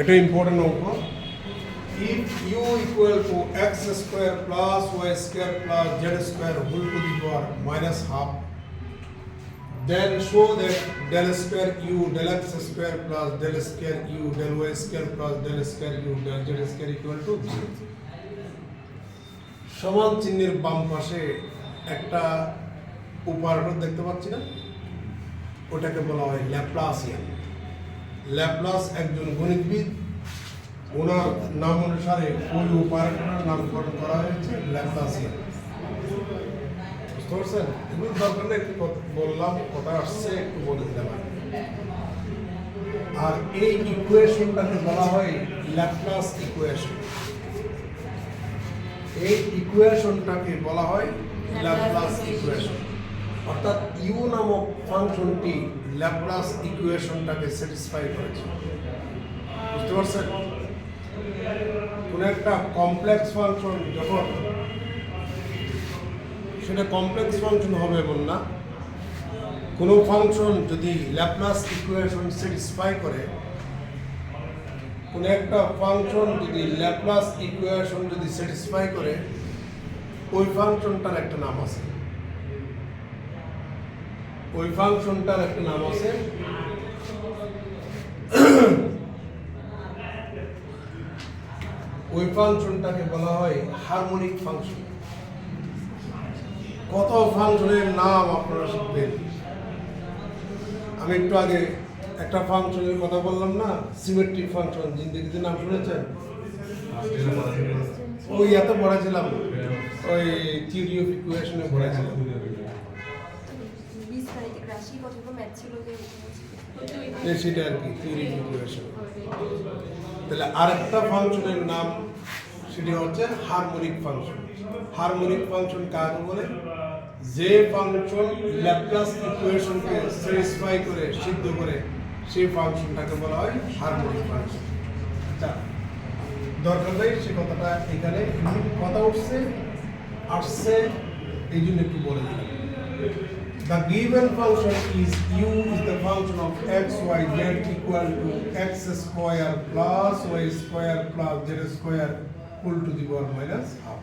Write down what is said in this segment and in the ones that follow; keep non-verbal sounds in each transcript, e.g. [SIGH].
এটা ইম্পর্টেন্ট অঙ্ক। If u equal to x square plus y square plus z square whole to the power minus half then show that del square u del x square plus del square u del y square plus del square u del z square equal to সমান চিহ্নের বাম পাশে একটা উপহারটা দেখতে পাচ্ছি না? ওটাকে বলা হয় ল্যাপ্লাসিয়ান। ল্যাপ্লাস একজন গণিতবিদ। ওনার নাম অনুসারে ওই উপারটার নামকরণ করা হয়েছে ল্যাপ্লাসিয়ান বুঝতে পারছেন? বললাম কথা আসছে, একটু বলে আর এই ইকুয়েশনটাকে বলা হয় ইকুয়েশন এই ইকুয়েশনটাকে বলা হয় ল্যাপ্লাস ইকুয়েশন অর্থাৎ ইউ নামক ফাংশনটি ল্যাপ্লাস ইকুয়েশনটাকে স্যাটিসফাই করেছে। বুঝতে পারছেন? কোন একটা কমপ্লেক্স ফাংশন যখন সেটা কমপ্লেক্স ফাংশন হবে এমন না, কোনো ফাংশন যদি ল্যাপ্লাস ইকুয়েশন স্যাটিসফাই করে, কোন একটা ফাংশন যদি ল্যাপ্লাস ইকুয়েশন যদি স্যাটিসফাই করে, ওই ফাংশনটার একটা নাম আছে। ওই ফাংশনটার একটা নাম আছে। ওই ফাংশনটাকে বলা হয় হারমোনিক ফাংশন। কত ফাংশনের নাম আপনারা শিখবেন? আমি একটু আগে একটা ফাংশনের কথা বললাম না সিমেট্রিক ফাংশন জিন্দগিতে নাম শুনেছেন? ওই এত পড়াছিলাম ওই থিওরি অফ ইকুয়েশনে পড়াছিলাম। সেটা আর কি থিওরি অফ তাহলে আরেকটা ফাংশনের নাম সেটি হচ্ছে হারমোনিক ফাংশন হারমোনিক ফাংশন কাকে বলে যে ফাংশন ল্যাপ্লাস ইকুয়েশনকে স্যাটিসফাই করে, সিদ্ধ করে, সেই ফাংশনটাকে বলা হয় হারমোনিক ফাংশন আচ্ছা দরকার নেই, সে কথাটা এখানে কথা উঠছে, আসছে, এই জন্য একটু বলে দিলাম। The given function is u is the function of x, y, z equal to x square plus y square plus z square equal to the power minus half.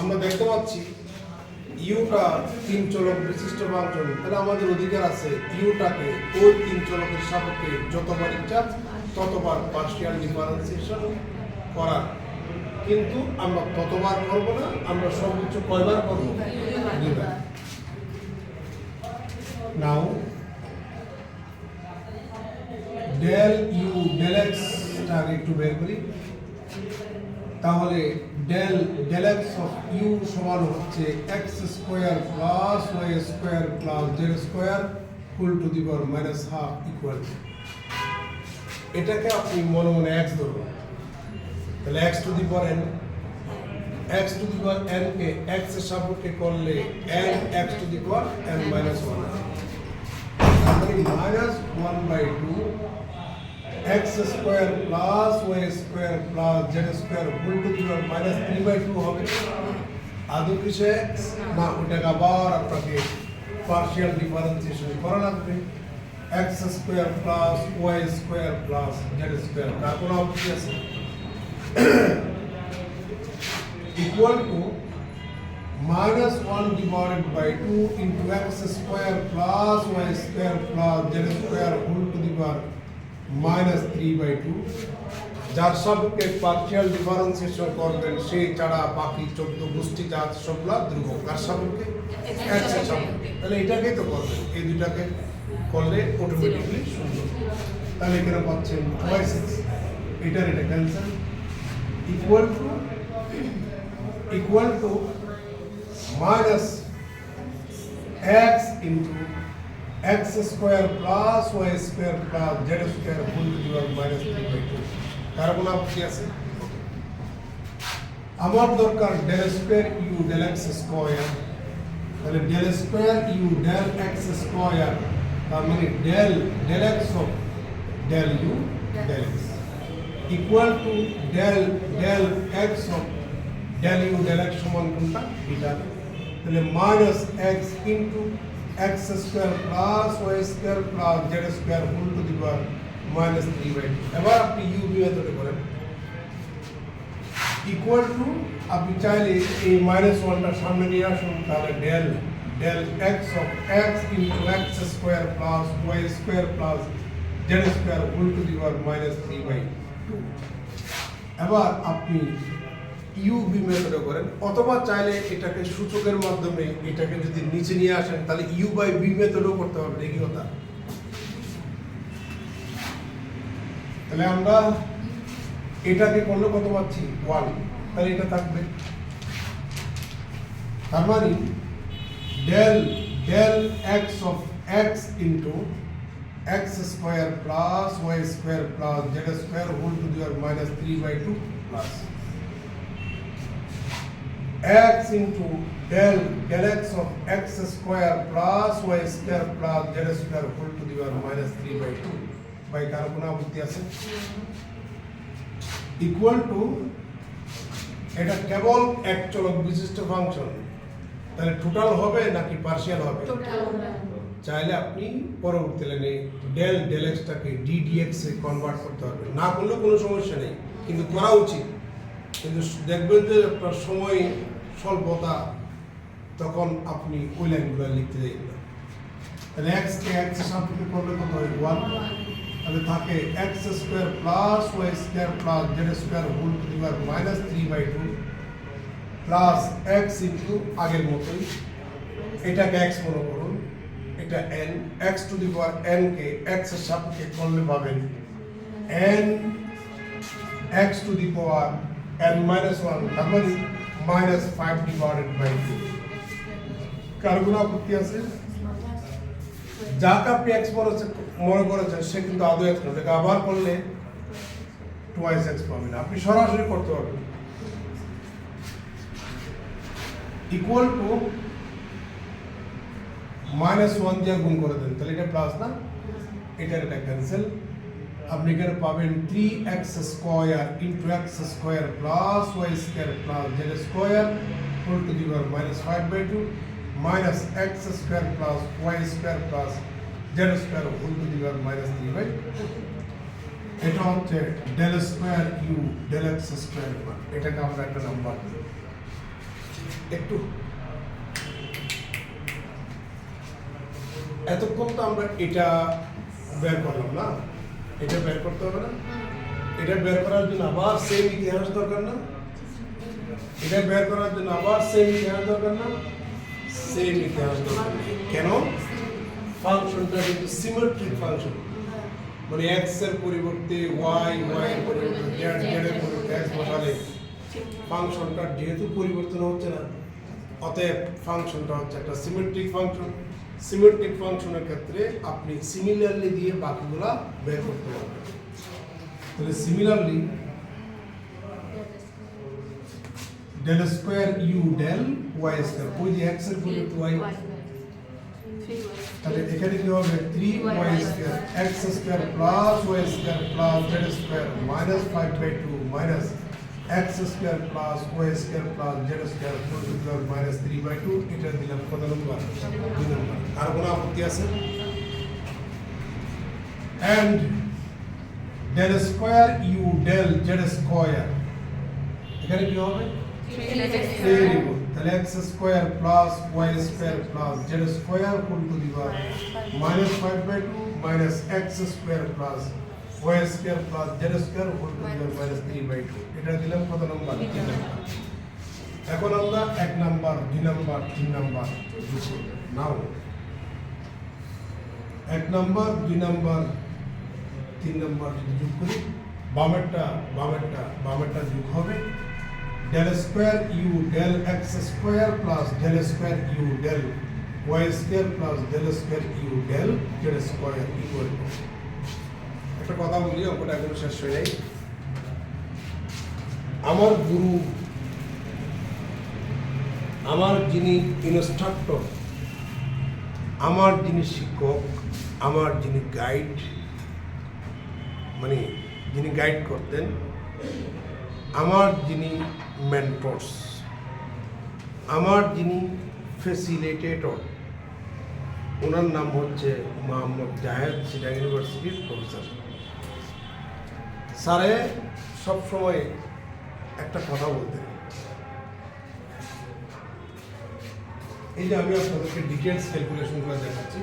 আমরা দেখতে পাচ্ছি ইউটা তিন চলক বিশিষ্ট ফাংশন। তাহলে আমাদের অধিকার আছে ইউটাকে ওই তিন চলকের সাপেক্ষে যতবার ইচ্ছা ততবার পার্সিয়াল ডিফারেন্সিয়েশন করার। কিন্তু আমরা ততবার করব না আমরা সর্বোচ্চ কয়বার করব? now. Del u, del x টার একটু বের করি। তাহলে del del x of u সমান হচ্ছে x square plus y square plus z square full to the power minus half equal এটাকে আপনি মনে মনে x ধরুন। তাহলে x to the power n, x to the power n কে x এর সাপেক্ষে করলে n x to the power n minus 1 হয় 3 minus 1 by 2 x square plus y square plus z square equal to 3 minus 3 by 2 হবে আদৌ কিছু x না ওটাকে আবার আপনাকে পার্শিয়াল ডিফারেন্সিয়েশন করা লাগবে x square plus y square plus z square তার কোনো অপশন আছে equal to minus 1 divided by 2 into x square plus y square plus z square whole to the power minus 3 by 2 যার সবকে partial differentiation করবেন সেই ছাড়া বাকি চোদ্দ গোষ্ঠী যা আছে সবগুলা ধ্রুবক কার সাপেক্ষে? তাহলে এটাকেই তো করবেন। এই দুটাকে করলে অটোমেটিকলি সুন্দর। তাহলে এখানে পাচ্ছেন ওয়াই সিক্স এটার এটা cancel equal to equal to minus x into x square plus y square plus z square whole to the power minus 3 by 2 কার কোনো আপত্তি আছে আমার দরকার del square u del x square তাহলে del square u del x square তার মানে del del x of del u del x equal to del del x of del u del x সমান কোনটা এটা তাহলে minus x into x square plus y square plus z square whole to the power minus three by two এবার আপনি UV মেথডে করেন equal to আপনি চাইলে এই মাইনাস ওয়ানটা সামনে নিয়ে আসুন তাহলে del del x of x into x square plus y square plus z square whole to the power minus three by two এবার আপনি ইউবি মেথডে করেন। অথবা চাইলে এটাকে সূচকের মাধ্যমে এটাকে যদি নিচে নিয়ে আসেন, তাহলে ইউ বাই বি মেথডও করতে পারবেন একই কথা? তাহলে আমরা এটাকে করলে কত পাচ্ছি ওয়ান তাহলে এটা থাকবে। তার মানে del del x of x into x square plus y square plus z square whole to the power minus three by two plus x into del del x of x square plus y square plus z square whole to the power minus 3 by 2 by কার গুণাবৃত্তি আছে। Equal two এটা কেবল এক চলক বিশিষ্ট function তাহলে total হবে নাকি পার্শিয়াল হবে? চাইলে আপনি পরবর্তী লাইনে ডেল ডেল এক্সটাকে ডি এ কনভার্ট করতে পারবেন। না করলেও কোনো সমস্যা নেই। কিন্তু করা উচিত। কিন্তু দেখবেন যে আপনার সময় স্বল্পতা তখন আপনি ওই লাইনগুলো লিখতে যাবেন না। তাহলে এক্স কে এক্স সাপোর্টে করলে কত হয়? ওয়ান তাহলে থাকে x square plus y square plus z square whole to the power minus three by two plus x into আগের মতোই। এটাকে এক্স মনে করুন, এটা n x to the power n কে এক্সের সাপেক্ষে করলে পাবেন n x to the power n minus one তার minus five divided by two কার গুণ আপত্তি আছে? যাকে আপনি এক্স হচ্ছে- মনে করেছেন, সে কিন্তু আদৌ এক্স এটাকে আবার করলে টোয়াইস এক্স পাবেন আপনি সরাসরি করতে পারবেন। ইকুয়াল টু মাইনাস ওয়ান দিয়ে গুণ করে দেন। তাহলে এটা প্লাস না? এটার এটা ক্যান্সেল আপনি এখানে পাবেন three x square into x square plus y square plus z square whole to the power minus five by two minus x square plus y square plus z square whole to the power minus three by এটা হচ্ছে del square u del x square এটাকে আমরা একটা number একটু। এতক্ষণ তো আমরা এটা বের করলাম না? এটা বের করতে হবে না। এটা বের করার জন্য আবার সেম ইতিহাস দরকার না। এটা বের করার জন্য আবার সেম ইতিহাস দরকার না। সেম ইতিহাস দরকার কেন? ফাংশনটা কিন্তু সিমেট্রিক ফাংশন মানে এক্সের পরিবর্তে ওয়াই ওয়াই এর পরিবর্তে জেড জেড এর পরিবর্তে এক্স বসালে ফাংশনটা যেহেতু পরিবর্তন হচ্ছে না, অতএব ফাংশনটা হচ্ছে একটা সিমেট্রিক ফাংশন সিমেট্রিক ফাংশনের ক্ষেত্রে আপনি সিমিলারলি দিয়ে বাকিগুলা বের করতে পারবেন। তাহলে similarly del square u del y square ওই যে এক্সের পরিবর্তে ওয়াই তাহলে এখানে কি হবে? Three y square x square plus y square plus z square minus five by two minus x square plus y square plus z square four to plus minus three by two এটা দিলাম কত নম্বর? দুই নম্বর। আর কোনো আপত্তি আছে? And del square u del z square এখানে কি হবে? ভেরি গুড তাহলে x square plus y square plus z square whole to the power minus five by two minus x square y square plus z square whole to the minus three by two এটা দিলাম কত নম্বর এখন আমরা এক number দুই number তিন number নাও এক number দুই নাম্বার তিন নাম্বার যদি যোগ করি বামেরটা বামেরটা বামেরটা যোগ হবে। Del square u del x square plus del square u del y square plus del square u del z square equal একটা কথা বলি, অঙ্কটা এখনও শেষ হয়ে যায় আমার গুরু, আমার যিনি ইনস্ট্রাক্টর আমার যিনি শিক্ষক, আমার যিনি গাইড মানে যিনি গাইড করতেন, আমার যিনি মেন্টরস আমার যিনি ফেসিলিটেটর ওনার নাম হচ্ছে মোহাম্মদ জাহেদ সিটাং ইউনিভার্সিটির প্রফেসর স্যারে সবসময় একটা কথা বলতেন এই যে আমি আপনাদেরকে ডিটেলস ক্যালকুলেশনগুলো দেখাচ্ছি,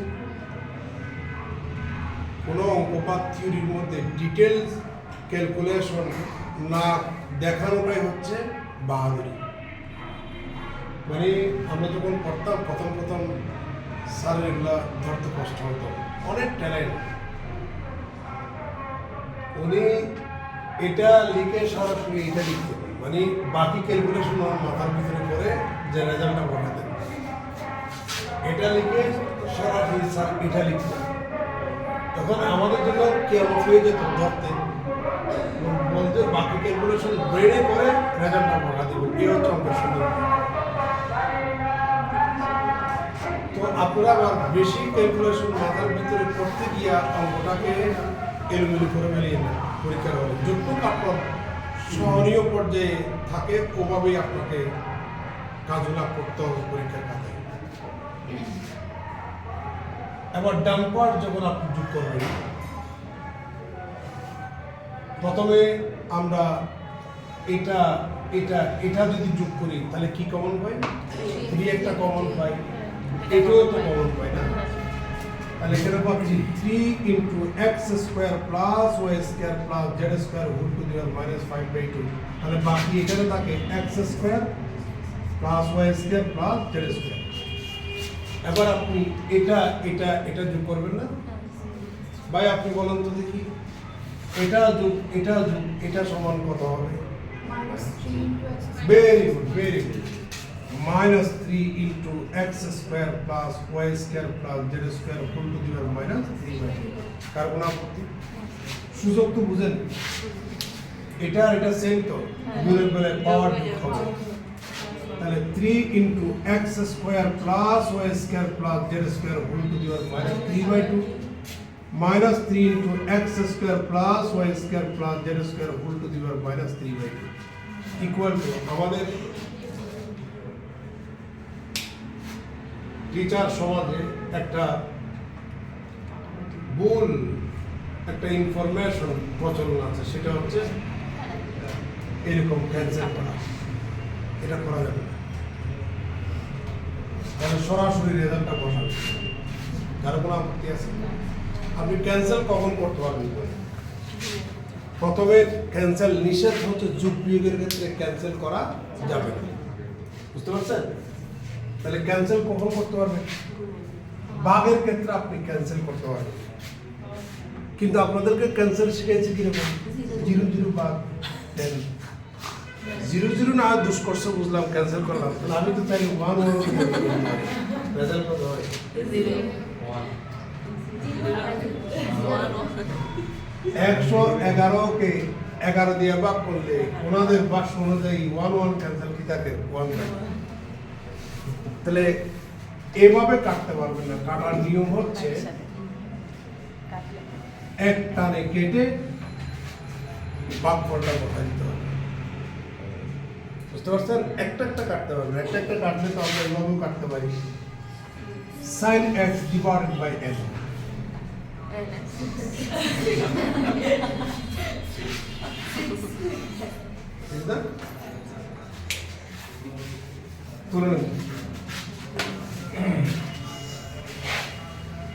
কোনো অঙ্কপাত থিওরির মধ্যে ডিটেলস ক্যালকুলেশন না দেখানোটাই হচ্ছে বাহাদুরি। মানে আমরা যখন পড়তাম, প্রথম প্রথম স্যারের এগুলা ধরতে কষ্ট হতো। অনেক ট্যালেন্ট উনি এটা লিখে সরাসরি এটা লিখতে মানে বাকি ক্যালকুলেশন মাথার ভিতরে করে যে রেজাল্টটা পাঠাতেন এটা লিখে সরাসরি স্যার এটা লিখতেন তখন আমাদের জন্য কেমন হয়ে যেত ধরতে। বলতে বাকি ক্যালকুলেশন ব্রেনে করে রেজাল্টটা পাঠা দেবেন এই হচ্ছে অঙ্কের সুন্দর তো আপনারা বেশি ক্যালকুলেশন মাথার ভিতরে করতে গিয়া অঙ্কটাকে এলোমেলো করে নেন পরীক্ষার হলে যতটুকু আপনার সহনীয় পর্যায়ে থাকে ওভাবেই আপনাকে কাজগুলা করতে হবে পরীক্ষার খাতায়। এবার ডাম্পার যখন আপনি যোগ করবেন প্রথমে আমরা এটা এটা এটা যদি যোগ করি তাহলে কি কমন পাই থ্রি একটা কমন পাই এটাও তো কমন পাই না? তাহলে এখানে পাচ্ছি three into x square plus y square plus z square whole to the power minus five by two তাহলে বাকি এখানে থাকে x square plus y square plus z square এবার আপনি এটা এটা এটা যোগ করবেন না? ভাই আপনি বলেন তো দেখি। এটা যোগ এটা যোগ এটা সমান কত হবে? Into x very good very good minus three into x square plus y square plus z square whole to the power minus three by কার কোনো আপত্তি সুযোগ তো বুঝেন এটা আর এটা সেম তো গুণের বেলায় পাওয়ার যোগ হবে। তাহলে three into x square plus y square plus z square whole to the power minus three by two minus three into x square plus y square plus z square whole to the power minus three by two equal to আমাদের teacher সমাজে একটা ভুল, একটা information প্রচলন আছে, সেটা হচ্ছে, এরকম ক্যান্সেল করা। এটা করা যাবে না। তাহলে সরাসরি রেজাল্টটা বসাবে কারও কোনো আপত্তি আছে? আপনি ক্যান্সেল কখন করতে পারবেন প্রথমে ক্যান্সেল নিষেধ হচ্ছে যুগ বিয়োগের ক্ষেত্রে ক্যান্সেল করা যাবে না। বুঝতে পারছেন? তাহলে ক্যান্সেল কখন করতে পারবেন? বাঘের ক্ষেত্রে আপনি ক্যান্সেল করতে পারবেন। কিন্তু আপনাদেরকে ক্যান্সেল শিখেছি কীরকম জিরো জিরো বাঘ টেন জিরো জিরো না দুষ করছে বুঝলাম ক্যান্সেল করলাম। তাহলে আমি তো চাই ওয়ান ওয়ান রেজাল্ট কত একশো এগারোকে এগারো দিয়ে ভাগ করলে ওনাদের বাক্স অনুযায়ী ওয়ান ওয়ান ক্যান্সেল কি থাকে? ওয়ান তাহলে এভাবে কাটতে পারবেন না। কাটার নিয়ম হচ্ছে এক টানে কেটে বাঘফলটা বসাই দিতে হবে। বুঝতে পারছেন? একটা একটা কাটতে পারবেন একটা একটা কাটলে তো আমরা এভাবেও কাটতে পারি। Sine x divided by n বুঝলেন তুলে নেন। Mm-hmm. [CLEARS THROAT]